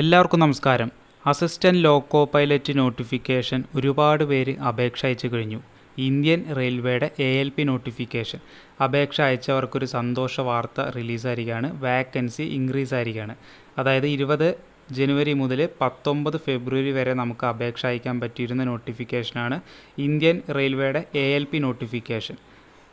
എല്ലാവർക്കും നമസ്കാരം. Assistant loco pilot notification ഒരുപാട് പേര് അപേക്ഷ അയച്ചു കഴിഞ്ഞു. ഇന്ത്യൻ റെയിൽവേയുടെ എ എൽ പി നോട്ടിഫിക്കേഷൻ. അപേക്ഷ അയച്ചവർക്കൊരു സന്തോഷ വാർത്ത റിലീസായിരിക്കുകയാണ് വാക്കൻസി ഇൻക്രീസ് ആയിരിക്കുകയാണ് അതായത് ഇരുപത് ജനുവരി മുതൽ പത്തൊമ്പത് ഫെബ്രുവരി വരെ നമുക്ക് അപേക്ഷ അയക്കാൻ പറ്റിയിരുന്ന നോട്ടിഫിക്കേഷനാണ് ഇന്ത്യൻ റെയിൽവേയുടെ എ എൽ പി നോട്ടിഫിക്കേഷൻ.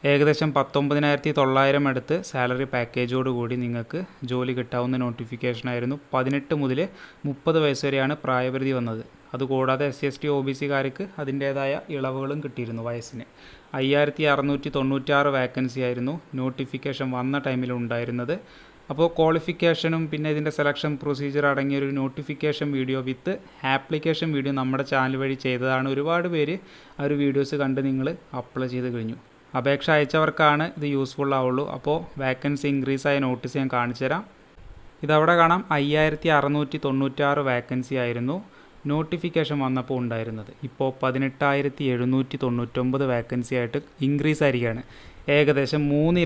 ഏകദേശം പത്തൊമ്പതിനായിരത്തി തൊള്ളായിരം അടുത്ത് സാലറി പാക്കേജോട് കൂടി നിങ്ങൾക്ക് ജോലി കിട്ടാവുന്ന നോട്ടിഫിക്കേഷനായിരുന്നു. പതിനെട്ട് മുതൽ മുപ്പത് വയസ്സ് വരെയാണ് പ്രായപരിധി വന്നത്. അതുകൂടാതെ S C S T O B സിക്കാർക്ക് അതിന്റേതായ ഇളവുകളും കിട്ടിയിരുന്നു വയസ്സിന്. അയ്യായിരത്തി അറുന്നൂറ്റി തൊണ്ണൂറ്റാറ് വാക്കൻസി ആയിരുന്നു നോട്ടിഫിക്കേഷൻ വന്ന ടൈമിൽ ഉണ്ടായിരുന്നത്. അപ്പോൾ ക്വാളിഫിക്കേഷനും പിന്നെ ഇതിന്റെ സെലക്ഷൻ പ്രൊസീജിയർ അടങ്ങിയ ഒരു notification video with application video നമ്മുടെ ചാനൽ വഴി ചെയ്തതാണ്. ഒരുപാട് പേര് ആ ഒരു വീഡിയോസ് കണ്ട് നിങ്ങൾ അപ്ലൈ ചെയ്ത് കഴിഞ്ഞു. അപേക്ഷ അയച്ചവർക്കാണ് ഇത് യൂസ്ഫുൾ ആവുള്ളൂ. അപ്പോൾ വേക്കൻസി ഇൻക്രീസ് ആയ നോട്ടീസ് ഞാൻ കാണിച്ചു തരാം. ഇതവിടെ കാണാം. അയ്യായിരത്തി അറുന്നൂറ്റി തൊണ്ണൂറ്റാറ് വേക്കൻസി ആയിരുന്നു. നോട്ടിഫിക്കേഷൻ വന്നപ്പോൾ ഉണ്ടായിരുന്നത്. ഇപ്പോൾ പതിനെട്ടായിരത്തി എഴുന്നൂറ്റി തൊണ്ണൂറ്റൊമ്പത് വേക്കൻസി ആയിട്ട് ഇൻക്രീസ് ആയിരിക്കുകയാണ്. ഏകദേശം മൂന്ന്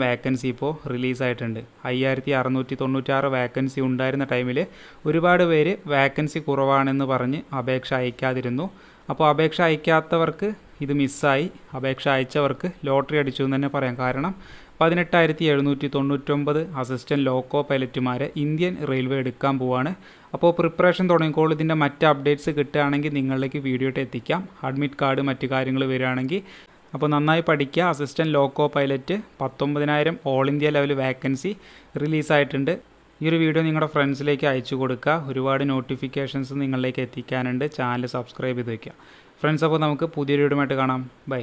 വാക്കൻസി ഇപ്പോൾ റിലീസായിട്ടുണ്ട് അയ്യായിരത്തി അറുന്നൂറ്റി തൊണ്ണൂറ്റാറ് വേക്കൻസി ഉണ്ടായിരുന്ന ടൈമിൽ ഒരുപാട് പേര് വേക്കൻസി കുറവാണെന്ന് പറഞ്ഞ് അപേക്ഷ അയക്കാതിരുന്നു. അപ്പോൾ അപേക്ഷ അയക്കാത്തവർക്ക് ഇത് മിസ്സായി. അപേക്ഷ അയച്ചവർക്ക് ലോട്ടറി അടിച്ചു എന്ന് തന്നെ പറയാം. കാരണം പതിനെട്ടായിരത്തി എഴുന്നൂറ്റി തൊണ്ണൂറ്റൊമ്പത് അസിസ്റ്റന്റ് ലോക്കോ പൈലറ്റുമാരെ ഇന്ത്യൻ റെയിൽവേ എടുക്കാൻ പോവാണ്. അപ്പോൾ പ്രിപ്പറേഷൻ തുടങ്ങിക്കോൾ ഇതിന്റെ മറ്റ് അപ്ഡേറ്റ്സ് കിട്ടുകയാണെങ്കിൽ നിങ്ങളിലേക്ക് വീഡിയോ എത്തിക്കാം. അഡ്മിറ്റ് കാർഡ് മറ്റു കാര്യങ്ങൾ വരികയാണെങ്കിൽ. അപ്പോൾ നന്നായി പഠിക്കുക. അസിസ്റ്റന്റ് ലോക്കോ പൈലറ്റ് പത്തൊമ്പതിനായിരം ഓൾ ഇന്ത്യ ലെവൽ വാക്കൻസി റിലീസായിട്ടുണ്ട്. ഈ ഒരു വീഡിയോ നിങ്ങളുടെ ഫ്രണ്ട്സിലേക്ക് അയച്ചു കൊടുക്കുക. ഒരുപാട് നോട്ടിഫിക്കേഷൻസ് നിങ്ങളിലേക്ക് എത്തിക്കാനുണ്ട്. ചാനൽ സബ്സ്ക്രൈബ് ചെയ്ത് വയ്ക്കുക ഫ്രണ്ട്സ് അപ്പോൾ നമുക്ക് പുതിയൊരു വീഡിയോ ആയിട്ട് കാണാം. ബൈ